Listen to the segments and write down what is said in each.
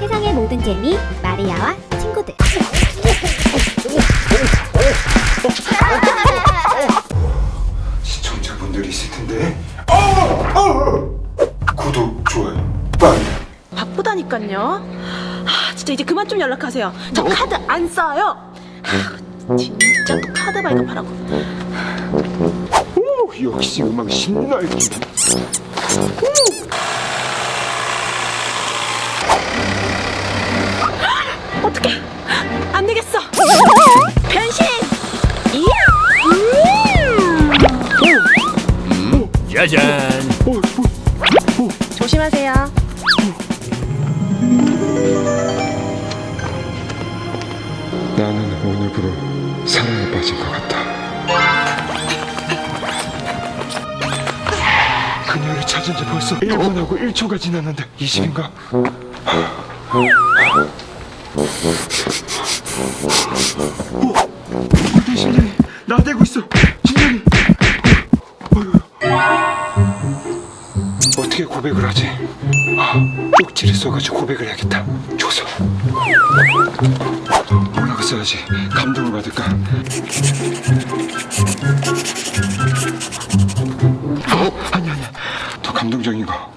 세상의 모든 재미 마리아와 친구들. 시청자분들이 있을 텐데. 어! 어! 구독, 좋아요, 빨리. 바쁘다니까요. 아, 진짜 이제 그만 좀 연락하세요. 저 카드 안 써요. 아, 진짜 또 카드 발급하라고. 오, 역시 음악 신나게. 어 짜잔. 어, 뭐, 조심하세요. 나는 오늘부로 사랑에 빠진 것 같다. 그녀를 찾은 지 벌써 1분하고 1초가 지났는데 이 집인가? 어, 대신이 나대고 있어. 고백을 하지? 아, 쪽지를 써가지고 고백을 해야겠다. 줘서. 뭐라고 써야지 감동을 받을까? 어? 아니 아니 더 감동적인 거. 어?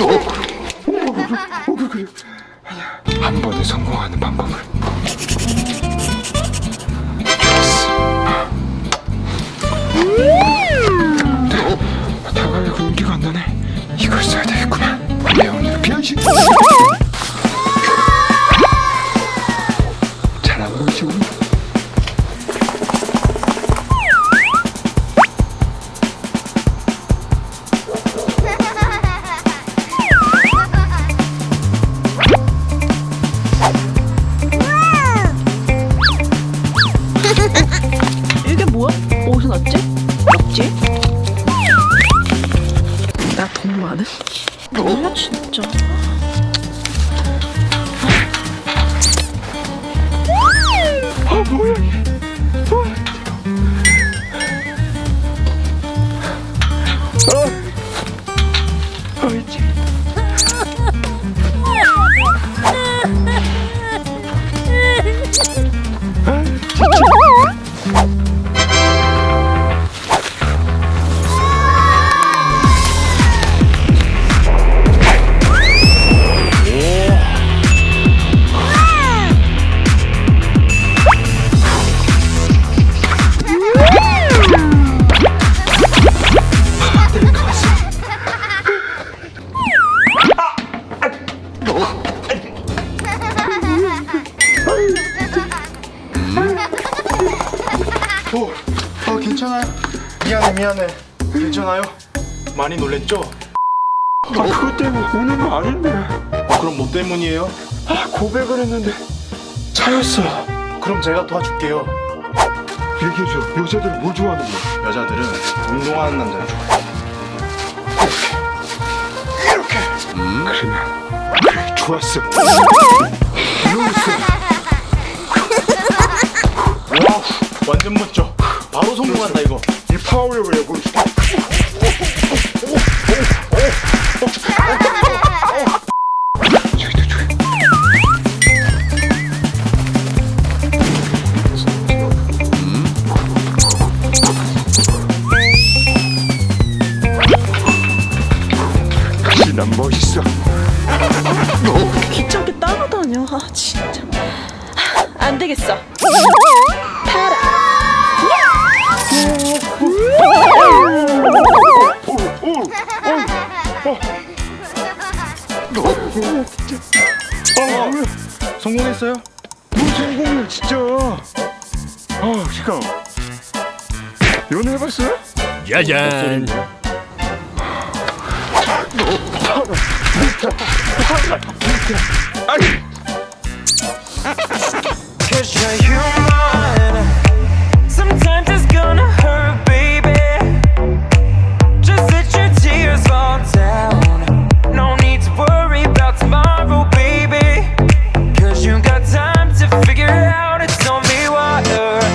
어? 어? 그래 그래 아니야 한 번에 성공하는 방법을 @웃 진짜. 아 뭐야 이게? 뭐야? 어. 어이지. 미안해 미안해 괜찮아요? 많이 놀랬죠? 아 그것 때문에 우는 거 아닌데. 어, 그럼 뭐 때문이에요? 아 고백을 했는데 차였어. 그럼 제가 도와줄게요 얘기해줘. 여자들은 뭘 좋아하는 거야? 여자들은 운동하는 남자를 좋아해요 이렇게. 그러면 그래 좋았어. 와우 완전 멋져 바로 성공한다 이거 이 보여줄게. 저기다 저기. 역시 난 멋있어. 귀찮게 따라다녀. 아 진짜. 아, 안 되겠어. 타라. 아 뭐야? 성공했어요? 뭐 성공이야 진짜. 아 잠깐. 연애 해봤어요? 짜잔. 아이.